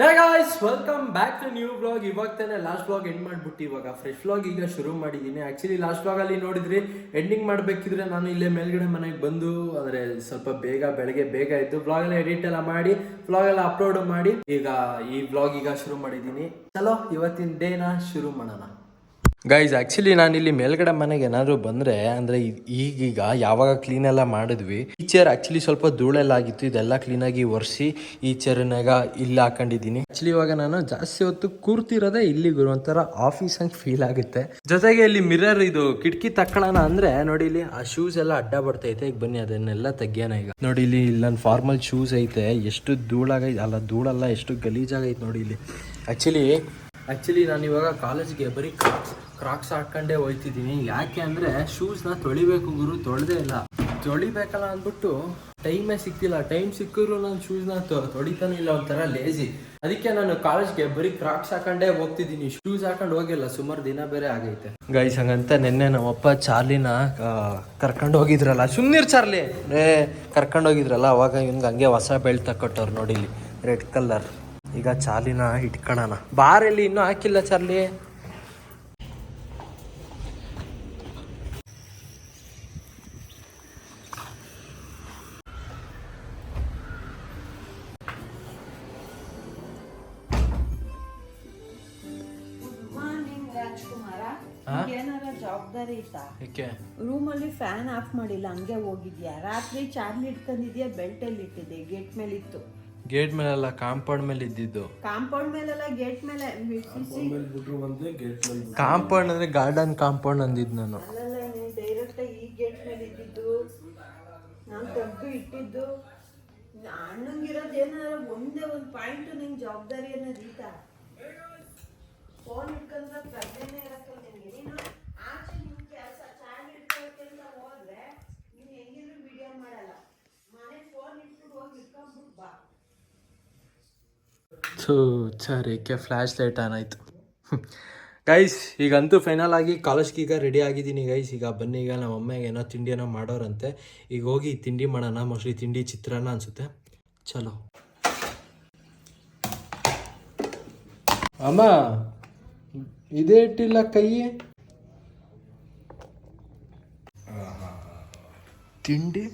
Hey guys welcome back to new blog ಇವಾಗ ತಾನೆ last blog end ಮಾಡಿಬಿಟ್ಟು ಇವಾಗ ಫ್ರೆಶ್ ಬ್ಲಾಗ್ ಈಗ ಶುರು ಮಾಡಿದ್ದೀನಿ. ಆ್ಯಕ್ಚುಲಿ ಲಾಸ್ಟ್ ಬ್ಲಾಗ್ ಅಲ್ಲಿ ನೋಡಿದ್ರಿ ಎಂಡಿಂಗ್ ಮಾಡಬೇಕಿದ್ರೆ ನಾನು ಇಲ್ಲೇ ಮೇಲ್ಗಡೆ ಮನೆಗೆ ಬಂದು ಅಂದ್ರೆ ಸ್ವಲ್ಪ ಬೇಗ ಬೆಳಗ್ಗೆ ಬೇಗ ಇದ್ದು ಬ್ಲಾಗ್ ಎಲ್ಲ ಎಡಿಟ್ ಎಲ್ಲ ಮಾಡಿ ಬ್ಲಾಗ್ ಎಲ್ಲ ಅಪ್ಲೋಡ್ ಮಾಡಿ ಈಗ ಈ ಬ್ಲಾಗ್ ಈಗ ಶುರು ಮಾಡಿದ್ದೀನಿ. ಚಲೋ, ಇವತ್ತಿನ ಡೇನ ಶುರು ಮಾಡೋಣ. ಗೈಸ್ ಆಕ್ಚುಲಿ ನಾನು ಇಲ್ಲಿ ಮೇಲ್ಗಡೆ ಮನೆಗೆ ಏನಾದ್ರು ಬಂದ್ರೆ, ಅಂದ್ರೆ ಈಗೀಗ ಯಾವಾಗ ಕ್ಲೀನ್ ಎಲ್ಲ ಮಾಡಿದ್ವಿ, ಈ ಚೇರ್ ಆಕ್ಚುಲಿ ಸ್ವಲ್ಪ ಧೂಳೆಲ್ಲ ಆಗಿತ್ತು ಇದೆಲ್ಲ ಕ್ಲೀನ್ ಆಗಿ ಒರೆಸಿ ಈ ಚೇರ್ನಾಗ ಇಲ್ಲಿ ಹಾಕೊಂಡಿದ್ದೀನಿ. ಆಕ್ಚುಲಿ ಇವಾಗ ನಾನು ಜಾಸ್ತಿ ಹೊತ್ತು ಕೂರ್ತಿರೋದೇ ಇಲ್ಲಿ ಗುರು, ಒಂಥರ ಆಫೀಸ್ ಹಂಗೆ ಫೀಲ್ ಆಗುತ್ತೆ. ಜೊತೆಗೆ ಇಲ್ಲಿ ಮಿರರ್ ಇದು ಕಿಟಕಿ ತಕ್ಕೊಳ್ಳೋಣ ಅಂದ್ರೆ, ನೋಡಿ ಇಲ್ಲಿ ಆ ಶೂಸ್ ಎಲ್ಲ ಅಡ್ಡ ಬರ್ತೈತೆ, ಈಗ ಬನ್ನಿ ಅದನ್ನೆಲ್ಲ ತೆಗಿಯೋಣ ಈಗ. ನೋಡಿ ಇಲ್ಲಿ ಇಲ್ಲಿ ನನ್ನ ಫಾರ್ಮಲ್ ಶೂಸ್ ಐತೆ, ಎಷ್ಟು ಧೂಳಾಗೈತೆ ಅಲ್ಲ, ಧೂಳಲ್ಲ, ಎಷ್ಟು ಗಲೀಜಾಗೈತೆ ನೋಡಿ ಇಲ್ಲಿ. ಆಕ್ಚುಲಿ ಆಕ್ಚುಲಿ ನಾನು ಇವಾಗ ಕಾಲೇಜ್ಗೆ ಬರೀ ಕ್ರಾಕ್ಸ್ ಹಾಕ್ಕೊಂಡೇ ಹೋಯ್ತಿದ್ದೀನಿ. ಯಾಕೆ ಅಂದ್ರೆ ಶೂಸ್ನ ತೊಳಿಬೇಕು ಗುರು, ತೊಳೆದೇ ಇಲ್ಲ. ತೊಳಿಬೇಕಲ್ಲ ಅಂದ್ಬಿಟ್ಟು ಟೈಮೇ ಸಿಕ್ತಿಲ್ಲ ಟೈಮ್ ಸಿಕ್ಕಿದ್ರು ನಾನು ಶೂಸ್ನ ತೊಳಿತಾನೆ ಇಲ್ಲ ಒಂಥರ ಲೇಜಿ ಅದಕ್ಕೆ ನಾನು ಕಾಲೇಜ್ಗೆ ಬರೀ ಕ್ರಾಕ್ಸ್ ಹಾಕೊಂಡೇ ಹೋಗ್ತಿದ್ದೀನಿ. ಶೂಸ್ ಹಾಕೊಂಡು ಹೋಗಿಲ್ಲ. ಸುಮಾರು ದಿನ ಬೇರೆ ಆಗೈತೆ. ಗೈಸ್ ಹಂಗಂತ ನಿನ್ನೆ ನಮ್ಮಪ್ಪ ಚಾರ್ಲಿನ ಕರ್ಕೊಂಡು ಹೋಗಿದ್ರಲ್ಲ. ಸುಮ್ನಿರ್ ಚಾರ್ಲಿ. ಏ, ಕರ್ಕೊಂಡು ಹೋಗಿದ್ರಲ್ಲ, ಅವಾಗ ಇವ್ನಿಗೆ ಹಂಗೆ ಹೊಸ ಬೆಲ್ಟ್ ತಕೊಟ್ಟವ್ರು ನೋಡಿಲಿ ರೆಡ್ ಕಲರ್ ಈಗ ಚಾರ್ಲಿನ ಇಟ್ಕೊಳ್ಳೋಣ ಬಾರಲ್ಲಿ ಇನ್ನೂ ಹಾಕಿಲ್ಲ ಚಾರ್ಲಿ? ಜವಾಬ್ದಾರಿ ಇತ್ತಾ ಏಕೆ ರೂಮಲ್ಲಿ ಫ್ಯಾನ್ ಆಫ್ ಮಾಡಿಲ್ಲ ಹಂಗೆ ಹೋಗಿದ್ಯಾ? ರಾತ್ರಿ ಚಾರ್ಲಿ ಇಟ್ಕೊಂಡಿದ್ಯಾ ಬೆಲ್ಟ್ ಅಲ್ಲಿ ಇಟ್ಟಿದೆ ಗೇಟ್ ಮೇಲೆ ಇತ್ತು ಗೇಟ್ ಮೇಲೆಲ್ಲ ಕಾಂಪೌಂಡ್ ಮೇಲೆ ಇದ್ದಿದ್ದು ಕಾಂಪೌಂಡ್ ಮೇಲೆಲ್ಲ ಗೇಟ್ ಮೇಲೆ ಬಿಸಿ ಕಾಂಪೌಂಡ್ ಅಂದ್ರೆ ಗಾರ್ಡನ್ ಕಾಂಪೌಂಡ್ ಅಂದಿದ್ದು ನಾನು. ಅಲ್ಲೆಲ್ಲ ಡೈರೆಕ್ಟ್ ಈ ಗೇಟ್ ಮೇಲೆ ಇದ್ದಿದ್ದು. ನಾನು ತೆಗ್ದು ಇಟ್ಟಿದ್ದು. ಅಣ್ಣಂಗಿರೋದು ಏನಾರ ಒಂದೇ ಒಂದು ಪಾಯಿಂಟ್ ನಿಂಗೆ ಜವಾಬ್ದಾರಿ ಅನ್ನೋದು ಈತ. ಫೋನ್ ಇಟ್ಕೊಂಡ್ರೆ ಪ್ರಜ್ಞೆನೇ ಇರಕ್ಕಲ್ಲ ನಿನಗೆ ನೀನು ಆಚೆ ನಿನ್ ಕೆಲಸ ಚಾರ್ಲಿ ಇಟ್ಕೊಳಕ್ಕೆ ಅಂತ ಹೋದ್ರೆ ನೀನು ಹೆಂಗಿದ್ರು ವಿಡಿಯೋ ಮಾಡಲ್ಲ ಮನೆ ಫೋನ್ ಇಟ್ಬಿಟ್ಟು ಹೋಗಿ ಇಟ್ಕೊಂಡ್ಬಿಟ್ಟು ಬಾ ಥೂ ಸರಿಕೆ ಫ್ಲ್ಯಾಶ್ ಲೈಟ್ ಆನ್ ಆಯ್ತು. ಗೈಸ್ ಈಗಂತೂ ಫೈನಲ್ ಆಗಿ ಕಾಲೇಜ್ಗೆ ಈಗ ರೆಡಿ ಆಗಿದ್ದೀನಿ ಗೈಸ್ ಈಗ ಬನ್ನಿ ಈಗ ನಮ್ಮ ಅಮ್ಮಗೆ ಏನೋ ತಿಂಡಿ ಏನೋ ಮಾಡೋರಂತೆ. ಈಗ ಹೋಗಿ ತಿಂಡಿ ಮಾಡೋಣ ಮೋಸ್ಟ್ಲಿ ತಿಂಡಿ ಚಿತ್ರಾನ್ನ ಅನಿಸುತ್ತೆ. ಚಲೋ. ಅಮ್ಮ ಇದೇ ಇಟ್ಟಿಲ್ಲ ಕೈ? ತಿಂಡಿ?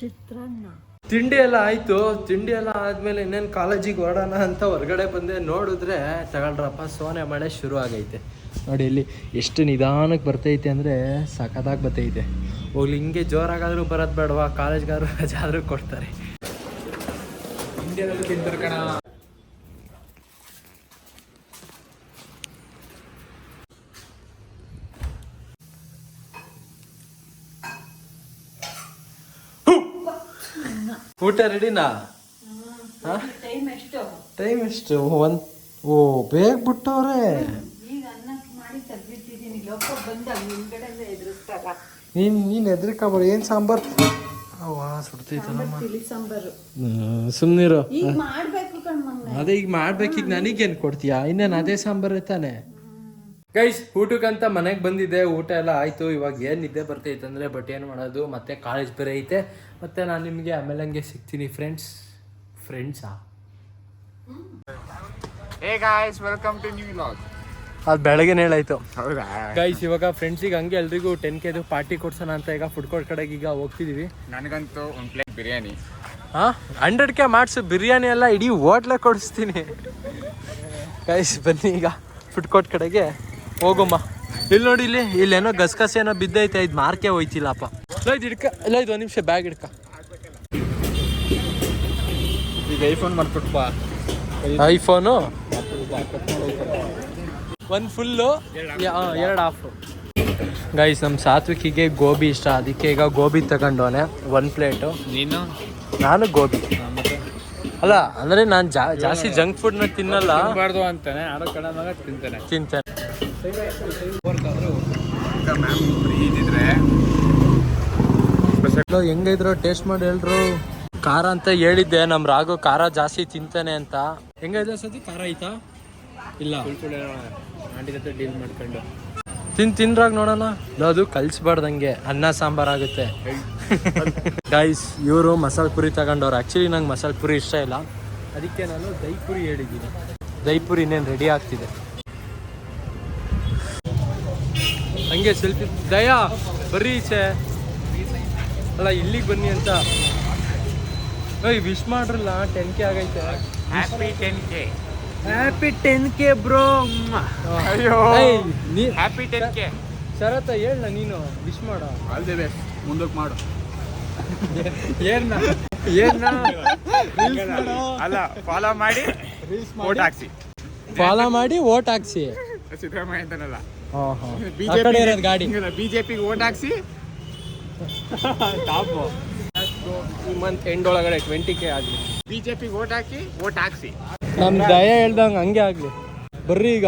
ಚಿತ್ರಾನ್ನ. ತಿಂಡಿ ಎಲ್ಲ ಆಯ್ತು. ತಿಂಡಿ ಎಲ್ಲ ಆದ್ಮೇಲೆ ಇನ್ನೇನು ಕಾಲೇಜಿಗೆ ಹೊರಡೋಣ ಅಂತ ಹೊರಗಡೆ ಬಂದೆ. ನೋಡಿದ್ರೆ ತಗೊಳ್ರಪ್ಪ, ಸೋನೆ ಮಳೆ ಶುರು ಆಗೈತೆ. ನೋಡಿ ಇಲ್ಲಿ ಎಷ್ಟು ನಿಧಾನಕ್ಕೆ ಬರ್ತೈತೆ ಅಂದರೆ ಸಖತ್ತಾಗಿ ಬರ್ತೈತೆ. ಹೋಗ್ಲಿ, ಹಿಂಗೆ ಜೋರಾಗಾದರೂ ಬರೋದು ಬೇಡವಾ? ಕಾಲೇಜ್ಗಾದ್ರೂ ರಜೆ ಕೊಡ್ತಾರೆ. ಇಂಡಿಯಾದಲ್ಲಿ ತಿಂತಾರೆ ಕಣ ಊಟ ರೆಡಿನಾ ಟೈಮ್ ಎಷ್ಟು? ಒಂದು ಓ ಬೇಗ ಬಿಟ್ಟವ್ರೆ. ಈಗ ನೀನ್ ಸುಮ್ನಿರೋ ನೀನು ನೀನು ಎದ್ರಿಕಬೇಡ ಏನು ಸಾಂಬಾರು? ಕಣ್ಮಂಗ್ನ ಅದೇ ಈಗ ಮಾಡ್ಬೇಕೀಗ ನನಗೇನ್ ಕೊಡ್ತೀಯಾ? ಇನ್ನೇನು ಅದೇ ಸಾಂಬಾರ್ ತಾನೆ? ಗೈಸ್ ಊಟಕ್ಕಂತ ಮನೆಗೆ ಬಂದಿದ್ದೆ ಊಟ ಎಲ್ಲ ಆಯ್ತು. ಇವಾಗ ಏನು ನಿದ್ದೆ ಬರ್ತೈತೆ ಅಂದ್ರೆ ಬಟ್ ಏನು ಮಾಡೋದು ಮತ್ತೆ ಕಾಲೇಜ್ ಬೇರೆ ಐತೆ. ಮತ್ತೆ ನಾನು ನಿಮಗೆ ಆಮೇಲೆ ಹಂಗೆ ಸಿಗ್ತೀನಿ friends ಫ್ರೆಂಡ್ಸಾ hey guys welcome to new vlog ಅದು ಬೆಳಗ್ಗೆ ಹೇಳಾಯ್ತು ಹೌದಾ? ಗೈಸ್ ಇವಾಗ ಫ್ರೆಂಡ್ಸಿಗೆ ಹಂಗೆ ಎಲ್ರಿಗೂ ಟೆನ್ ಕೆದು ಪಾರ್ಟಿ ಕೊಡ್ಸೋಣ ಅಂತ ಈಗ ಫುಡ್ ಕೋರ್ಟ್ ಕಡೆಗೆ ಈಗ ಹೋಗ್ತಿದೀವಿ. ನನಗಂತೂ ಒಂದು ಪ್ಲೇಟ್ ಬಿರಿಯಾನಿ. ಹಾಂ? ಹಂಡ್ರೆಡ್ ಕೆ ಮಾಡಿಸು ಬಿರಿಯಾನಿ ಎಲ್ಲ ಇಡೀ ಹೋಟ್ಲಾಗ ಕೊಡಿಸ್ತೀನಿ. ಗೈಸ್ ಬನ್ನಿ ಈಗ ಫುಡ್ ಕೋರ್ಟ್ ಕಡೆಗೆ. ಹೋಗಮ್ಮ. ಇಲ್ಲಿ ನೋಡಿ ಇಲ್ಲಿ ಇಲ್ಲೇನೋ ಗಸಗಸೆ ಏನೋ ಬಿದ್ದೈತೆ ಇದು ಮಾರ್ಕೆ ಹೋಯ್ತಿಲ್ಲಪ್ಪ ಇಲ್ಲ ಇಡ್ಕ ಹಿಡ್ಕ ಇಲ್ಲ ಇದು ಒಂದು ನಿಮಿಷ ಬ್ಯಾಗ್ ಹಿಡ್ಕ. ಈಗ ಐಫೋನ್ ಮಾಡ್ಕೊಟ್ಪಾ. ಐಫೋನು? ಒಂದು ಫುಲ್ಲು ಎರಡು ಹಾಫು. ಗೈಸ್ ನಮ್ಮ ಸಾತ್ವಿಕಿಗೆ ಗೋಬಿ ಇಷ್ಟ. ಅದಕ್ಕೆ ಈಗ ಗೋಬಿ ತಗೊಂಡವನೆ ಒಂದು ಪ್ಲೇಟು. ನೀನು? ನಾನು ಗೋಬಿ. ಅಲ್ಲ ಅಂದರೆ ನಾನು ಜಾಸ್ತಿ ಜಂಕ್ ಫುಡ್ನ ತಿನ್ನಲ್ಲ. ಅಂತಾನೆ. ತಿಂತಾನೆ. ಹೆಂಗಿದ್ರು? ಟೇಸ್ಟ್ ಮಾಡಿ ಹೇಳ್ರು ಖಾರ ಅಂತ ಹೇಳಿದ್ದೆ, ನಮ್ ರಾಘು ಖಾರ ಜಾಸ್ತಿ ತಿಂತಾನೆ ಅಂತ. ಹೆಂಗೈತೆ ಸತಿ? ಖಾರ ಐತಾ ಇಲ್ಲ. ಡೀಲ್ ಮಾಡ್ಕೊಂಡು ತಿನ್, ತಿನ್ರಾಗ ನೋಡೋಣ. ಅದು ಕಲ್ಸ್ಬಾರ್ದಂಗೆ. ಅನ್ನ, ಸಾಂಬಾರ್ ಆಗುತ್ತೆ. ಗೈಸ್ ಇವರು ಮಸಾಲೆ ಪುರಿ ತಗೊಂಡವ್ರು. ಆಕ್ಚುಲಿ ನಂಗೆ ಮಸಾಲೆ ಪುರಿ ಇಷ್ಟ ಇಲ್ಲ. ಅದಕ್ಕೆ ನಾನು ದೈಪುರಿ ಹೇಳಿದ್ದೀನಿ. ದೈಪುರಿ ಇನ್ನೇನು ರೆಡಿ ಆಗ್ತಿದೆ. ಹಂಗೆ ಸೆಲ್ಫಿ ದಯಾ ಬರ್ರಿ ಈಚೆ. ಅಲ್ಲ ಇಲ್ಲಿಗೆ ಬನ್ನಿ ಅಂತ. ಓಯ್ ವಿಶ್ ಮಾಡ್ರಲ್ಲ ಟೆನ್ ಕೆ ಆಗೈತೆ. Happy ten K happy ten K bro ಅಯ್ಯೋ. ನೀ ಹ್ಯಾಪಿ ಟೆನ್ ಕೆ ಶರತ ಹೇಳ ನೀನು? ವಿಶ್ ಮಾಡ. ಆಲ್ ದಿ ಬೆಸ್ಟ್ ಮುಂದಕ್ಕೆ ಮಾಡು. ಏನ್ನ ಏನ್ನ ಅಲ್ಲ ಫಾಲೋ ಮಾಡಿ ವೋಟ್ ಹಾಕ್ಸಿ. ಫಾಲೋ ಮಾಡಿ ವೋಟ್ ಹಾಕ್ಸಿ. ಸಿದ್ದರಾಮಯ್ಯ ಅಂತಾನಲ್ಲ. ಆ ಕಡೆ ಇರೋದು ಗಾಡಿ. ಬಿಜೆಪಿಗೆ ಓಟ್ ಹಾಕ್ಸಿ. ಟಾಪು ಈ ಮಂತ್ ಎಂಡ್ ಒಳಗಡೆ ಟ್ವೆಂಟಿ ಕೆ ಆಗಲಿ. ಬಿಜೆಪಿಗೆ ವೋಟ್ ಹಾಕಿ ವೋಟ್ ಹಾಕ್ಸಿ. ನಮ್ ದಯ ಹೇಳ್ದಂಗೆ ಹಂಗೆ ಆಗಲಿ. ಬರ್ರಿ ಈಗ.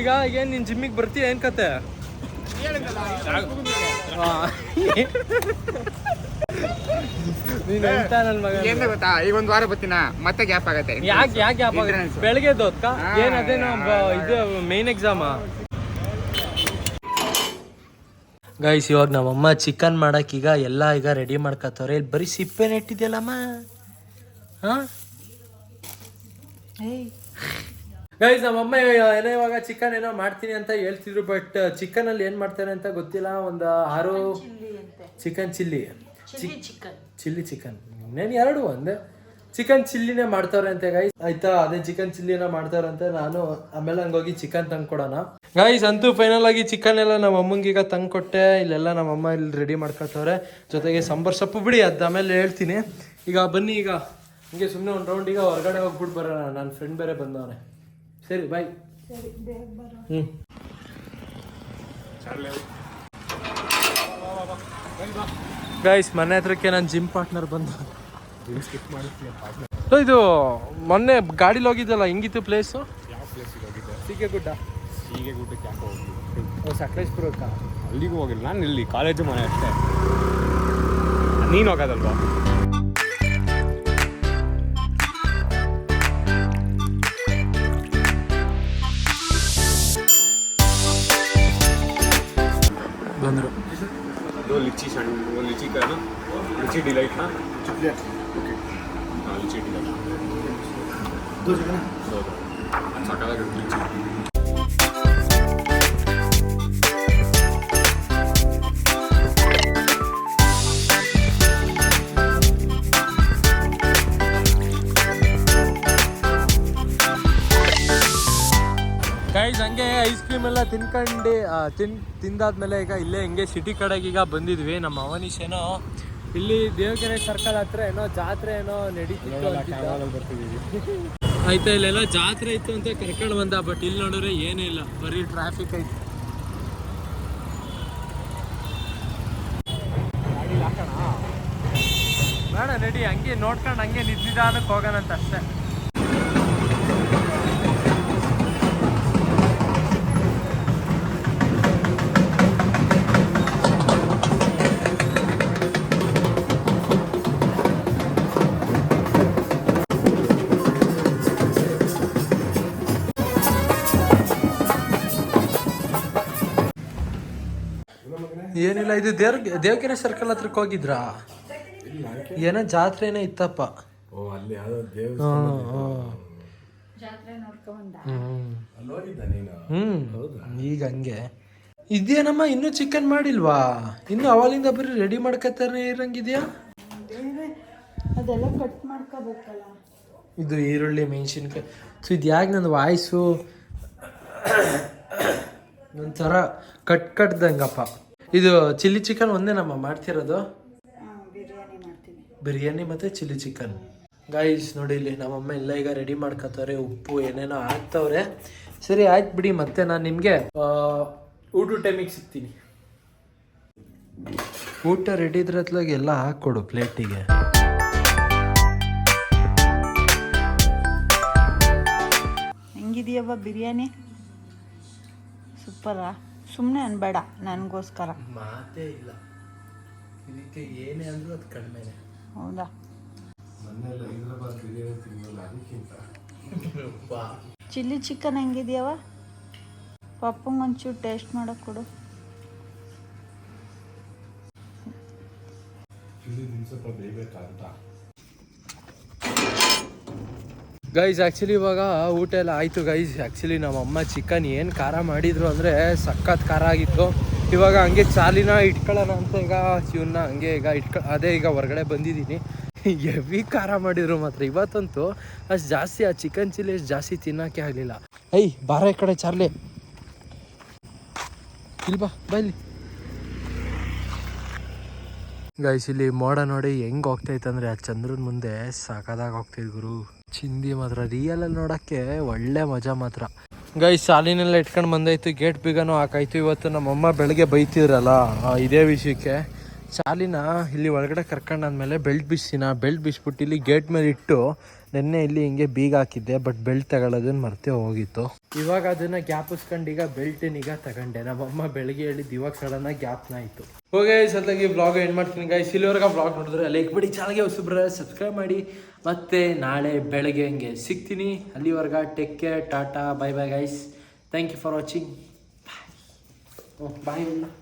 ಈಗ ಏನ್ ನೀನ್ ಜಿಮ್ಮಿಗೆ ಬರ್ತೀಯ ಏನ್ ಕತೆ? ನೀನು ಎಂತ ನನ್ ಮಗ? ಏನ್ ಗೊತ್ತಾ? ಈಗ ಒಂದ್ ವಾರ ಬರ್ತೀನ? ಮತ್ತೆ ಗ್ಯಾಪ್ ಆಗತ್ತೆ. ಯಾಕೆ ಯಾಕೆ ಗ್ಯಾಪ್ Entrance. ಬೆಳಗ್ಗೆ ದೋತ್ಕ ಏನ್ ಅದೇನೋ ಬ- ಇದು ಮೇನ್ ಎಕ್ಸಾಮ ಗೈಸ್ ಇವಾಗ ನಮ್ಮಮ್ಮ ಚಿಕನ್ ಮಾಡಕ್ ಈಗ ಎಲ್ಲ ಈಗ ರೆಡಿ ಮಾಡ್ಕೊತವ್ರೆ ಇಲ್ಲಿ ಬರೀ ಸಿಪ್ಪೆ ನೆಟ್ಟಿದ್ಯಲ್ಲಮ್ಮ? ಹಾ? ಗೈಸ್ ನಮ್ಮಮ್ಮ ಏನೋ ಇವಾಗ ಚಿಕನ್ ಏನೋ ಮಾಡ್ತೀನಿ ಅಂತ ಹೇಳ್ತಿದ್ರು ಬಟ್ ಚಿಕನ್ ಅಲ್ಲಿ ಏನ್ ಮಾಡ್ತಾರೆ ಅಂತ ಗೊತ್ತಿಲ್ಲ. ಒಂದು ಆರು ಚಿಕನ್ ಚಿಲ್ಲಿ ಚಿಲ್ಲಿ ಚಿಕನ್. ಇನ್ನೇನು ಎರಡು ಒಂದೇ. ಚಿಕನ್ ಚಿಲ್ಲಿನೇ ಮಾಡ್ತಾವ್ರೆ ಅಂತೆ ಗೈಸ್ ಆಯ್ತಾ? ಅದೇ ಚಿಕನ್ ಚಿಲ್ಲಿನ ಮಾಡ್ತಾರಂತೆ ನಾನು ಆಮೇಲೆ ಹಂಗೋಗಿ ಚಿಕನ್ ತಂದ್ಕೊಡೋಣ ಗೈಸ್ ಅಂತೂ ಫೈನಲ್ ಆಗಿ ಚಿಕನ್ ಎಲ್ಲ ನಮ್ಮ ಅಮ್ಮಂಗೆ ಈಗ ತಂದ್ಕೊಟ್ಟೆ ಇಲ್ಲೆಲ್ಲ ನಮ್ಮ ಅಮ್ಮ ಇಲ್ಲಿ ರೆಡಿ ಮಾಡ್ಕೊತವ್ರೆ ಜೊತೆಗೆ ಸಾಂಬಾರ್ ಸೊಪ್ಪು ಬಿಡಿ ಅದು ಆಮೇಲೆ ಹೇಳ್ತೀನಿ. ಈಗ ಬನ್ನಿ ಈಗ. ಹಿಂಗೆ ಸುಮ್ಮನೆ ಒಂದು ರೌಂಡ್ ಈಗ ಹೊರಗಡೆ ಹೋಗ್ಬಿಟ್ಟು ಬರೋಣ. ನನ್ನ ಫ್ರೆಂಡ್ ಬೇರೆ ಬಂದವನೆ. ಸರಿ ಬಾಯ್ ಹ್ಞೂ ಗೈಸ್ ಮನೆ ಹತ್ರಕ್ಕೆ ನನ್ನ ಜಿಮ್ ಪಾರ್ಟ್ನರ್ ಬಂದು. ಸೊ ಇದು ಮೊನ್ನೆ ಗಾಡಿಲಿ ಹೋಗಿದ್ದಲ್ಲ ಹೆಂಗಿತ್ತು ಪ್ಲೇಸು ಸೀಗೆ ಗುಡ್ಡ. ಹೀಗೆ ಗುಡ್ಡಕ್ಕೆ ಯಾಕೆ ಹೋಗ್ಲಿ ಓ ಸಕಲೇಶ್ಪುರಕ್ಕ? ಅಲ್ಲಿಗೂ ಹೋಗಿಲ್ಲ. ನಾನು ಇಲ್ಲಿ ಕಾಲೇಜು ಮನೆ ಅಷ್ಟೇ. ನೀನು ಹೋಗೋದಲ್ವಾ? लीची डिलाइट ना ओके हाँ लीची डिलाइट दो जगह ना दो दो अच्छा कलर लीची ಗೈಸ್ ಹಂಗೆ ಐಸ್ ಕ್ರೀಮ್ ಎಲ್ಲ ತಿನ್ಕೊಂಡು ಆ, ತಿನ್ ತಿಂದಾದ್ಮೇಲೆ ಈಗ ಇಲ್ಲೇ ಹಿಂಗೆ ಸಿಟಿ ಕಡೆಗೆ ಈಗ ಬಂದಿದ್ವಿ ನಮ್ಮ ಅವನೀಶ್ ಏನೋ ಇಲ್ಲಿ ದೇವಕೆರೆ ಸರ್ಕಲ್ ಹತ್ರ ಏನೋ ಜಾತ್ರೆ ಏನೋ ನಡೀತಿತ್ತು. ಆಯ್ತಾ ಇಲ್ಲೆಲ್ಲ ಜಾತ್ರೆ ಇತ್ತು ಅಂತ ಕರ್ಕೊಂಡು ಬಂದ ಬಟ್ ಇಲ್ಲಿ ನೋಡಿದ್ರೆ ಏನೂ ಇಲ್ಲ. ಬರೀ ಟ್ರಾಫಿಕ್ ಐತಿ. ಬೇಡ ನಡಿ ಹಂಗೆ ನೋಡ್ಕೊಂಡು ಹಂಗೆ ನಿಂತಿದ್ದಾನಕ್ಕೆ ಹೋಗೋಣಂತ ಅಷ್ಟೇ. ಏನಿಲ್ಲ ಇದು ದೇವ್ರ ದೇವಕೆರೆ ಸರ್ಕಲ್ ಹತ್ರಕ್ಕೆ ಹೋಗಿದ್ರಾ? ಏನೋ ಜಾತ್ರೆ ಏನೋ ಇತ್ತಪ್ಪ. ಹ್ಮ್, ಈಗ ಹಂಗೆ. ಇದೇನಮ್ಮ ಇನ್ನೂ ಚಿಕನ್ ಮಾಡಿಲ್ವಾ? ಇನ್ನು ಅವಾಗಿಂದ ಬರೀ ರೆಡಿ ಮಾಡ್ಕೋತಾರೆ ಇರಂಗಿದ್ಯಾ? ಅದೆಲ್ಲ ಕಟ್ ಮಾಡ್ಕೋಬೇಕಲ್ಲ. ಇದು ಈರುಳ್ಳಿ ಮೆಣಸಿನ್ಕಾಯಿ. ಸೊ ಇದು ಯಾಕೆ ನನ್ನ ವಾಯ್ಸು? ಒಂಥರ ಕಟ್ ಕಟ್ದಂಗಪ್ಪ ಇದು ಚಿಲ್ಲಿ ಚಿಕನ್ ಒಂದೇ ನಮ್ಮ ಮಾಡ್ತಿರೋದು? ಬಿರಿಯಾನಿ ಮತ್ತು ಚಿಲ್ಲಿ ಚಿಕನ್. ಗಾಯ್ಸ್ ನೋಡಿ ಇಲ್ಲಿ ನಮ್ಮಮ್ಮ ಎಲ್ಲ ಈಗ ರೆಡಿ ಮಾಡ್ಕೊತವ್ರೆ ಉಪ್ಪು ಏನೇನೋ ಹಾಕ್ತವ್ರೆ. ಸರಿ ಆಯ್ತು ಬಿಡಿ ಮತ್ತೆ ನಾನು ನಿಮಗೆ ಊಟ ಟೈಮಿಗೆ ಸಿಗ್ತೀನಿ. ಊಟ ರೆಡಿ ಇದ್ರತ್ಲಾಗ ಎಲ್ಲ ಹಾಕ್ಕೊಡು ಪ್ಲೇಟಿಗೆ. ಹೆಂಗಿದೆಯವ್ವ ಬಿರಿಯಾನಿ? ಸೂಪರಾ? ಸುಮ್ಮನೆ ಅನ್ಬೇಡ ನನಗೋಸ್ಕರ. ಮಾತೇ ಇಲ್ಲ. ಇದಕ್ಕೆ ಏನೇ ಅಂದರೂ ಅದು ಕಡಿಮೆನೆ ಹೌದಾ? ಮೊನ್ನೆಲ್ಲ ಹೈದರಾಬಾದ್ ಬಿರಿಯಾನಿ ತಿನ್ನಲ್ಲ ಅದಕ್ಕಿಂತ. ಚಿಲ್ಲಿ ಚಿಕನ್ ಹೆಂಗಿದೆಯವ? ಪಪ್ಪಂಗೆ ಒಂಚೂರು ಟೇಸ್ಟ್ ಮಾಡೋಕೆ ಕೊಡು. ಇಲ್ಲಿ ನಿಮ್ ಸ್ವಲ್ಪ ಬೇಯ್ಬೇಕಂತ ಗೈಸ್ ಆ್ಯಕ್ಚುಲಿ ಇವಾಗ ಊಟ ಎಲ್ಲ ಆಯಿತು ಗೈಸ್ ಆ್ಯಕ್ಚುಲಿ ನಮ್ಮ ಅಮ್ಮ ಚಿಕನ್ ಏನು ಖಾರ ಮಾಡಿದ್ರು ಅಂದರೆ ಸಖತ್ ಖಾರ ಆಗಿತ್ತು. ಇವಾಗ ಹಂಗೆ ಚಾಲಿನ ಇಟ್ಕೊಳ್ಳೋಣ ಅಂತ ಈಗ ಇವನ್ನ ಹಂಗೆ ಈಗ ಇಟ್ಕ, ಅದೇ ಈಗ ಹೊರಗಡೆ ಬಂದಿದ್ದೀನಿ. ಹೆವಿ ಖಾರ ಮಾಡಿದ್ರು ಮಾತ್ರ. ಇವತ್ತಂತೂ ಅಷ್ಟು ಜಾಸ್ತಿ, ಆ ಚಿಕನ್ ಚಿಲ್ಲಿ ಅಷ್ಟು ಜಾಸ್ತಿ ತಿನ್ನೋಕ್ಕೆ ಆಗಲಿಲ್ಲ. ಐ ಬಾರ ಈ ಕಡೆ ಚಾರ್ಲಿ. ಇಲ್ಲಿ ಬಾ ಬಾ ಇಲ್ಲಿ. ಗೈಸ್ ಇಲ್ಲಿ ಮೋಡ ನೋಡಿ ಹೆಂಗೆ ಹೋಗ್ತೈತೆ ಆ ಚಂದ್ರನ ಮುಂದೆ ಸಾಕದಾಗ ಹೋಗ್ತೈತೆ ಗುರು. ಚಿಂದಿ ಮಾತ್ರ ರಿಯಲ್ ಅಲ್ಲಿ ನೋಡಕ್ಕೆ ಒಳ್ಳೆ ಮಜಾ ಮಾತ್ರ. ಗೈ ಸಾಲಿನೆಲ್ಲ ಇಟ್ಕೊಂಡು ಬಂದಾಯ್ತು ಗೇಟ್ ಬೀಗನೂ ಹಾಕಾಯ್ತು. ಇವತ್ತು ನಮ್ಮಮ್ಮ ಬೆಳಗ್ಗೆ ಬೈತಿದ್ರಲ್ಲ ಇದೇ ವಿಷಯಕ್ಕೆ. ಸಾಲಿನ ಇಲ್ಲಿ ಒಳಗಡೆ ಕರ್ಕೊಂಡಾದ್ಮೇಲೆ ಬೆಲ್ಟ್ ಬಿಸಿನ ಬೆಲ್ಟ್ ಬಿಸ್ಬಿಟ್ಟು ಇಲ್ಲಿ ಗೇಟ್ ಮೇಲೆ ಇಟ್ಟು ನೆನ್ನೆ ಇಲ್ಲಿ ಹಿಂಗೆ ಬೀಗ ಹಾಕಿದ್ದೆ ಬಟ್ ಬೆಲ್ಟ್ ತಗೊಳ್ಳೋದನ್ನ ಮರ್ತೆ ಹೋಗಿತ್ತು. ಇವಾಗ ಅದನ್ನ ಗ್ಯಾಪಿಸ್ಕೊಂಡು ಈಗ ಬೆಲ್ಟ್ ಈಗ ತಗೊಂಡೆ. ನಮ್ಮಮ್ಮ ಬೆಳಗ್ಗೆ ಹೇಳಿದ್ದು ಇವಾಗ ಸಡನ್ ಆಗಿ ಗ್ಯಾಪ್ನ ಆಯಿತು. ಹೋಗಿ ಸದ್ಯಾಗಿ ಬ್ಲಾಗ್ ಎಂಡ್ ಮಾಡ್ತೀನಿ. ಗೈಸ್ ಇಲ್ಲಿವರೆಗೆ ಬ್ಲಾಗ್ ನೋಡಿದ್ರೆ ಲೈಕ್ ಬಿಡಿ ಚಾನಲ್ಗೆ ಹೊಸಬ್ರೆ ಸಬ್ಸ್ಕ್ರೈಬ್ ಮಾಡಿ. ಮತ್ತೆ ನಾಳೆ ಬೆಳಗ್ಗೆ ಹಂಗೆ ಸಿಗ್ತೀನಿ. ಅಲ್ಲಿವರೆಗ take care tata bye bye guys thank you for watching bye bye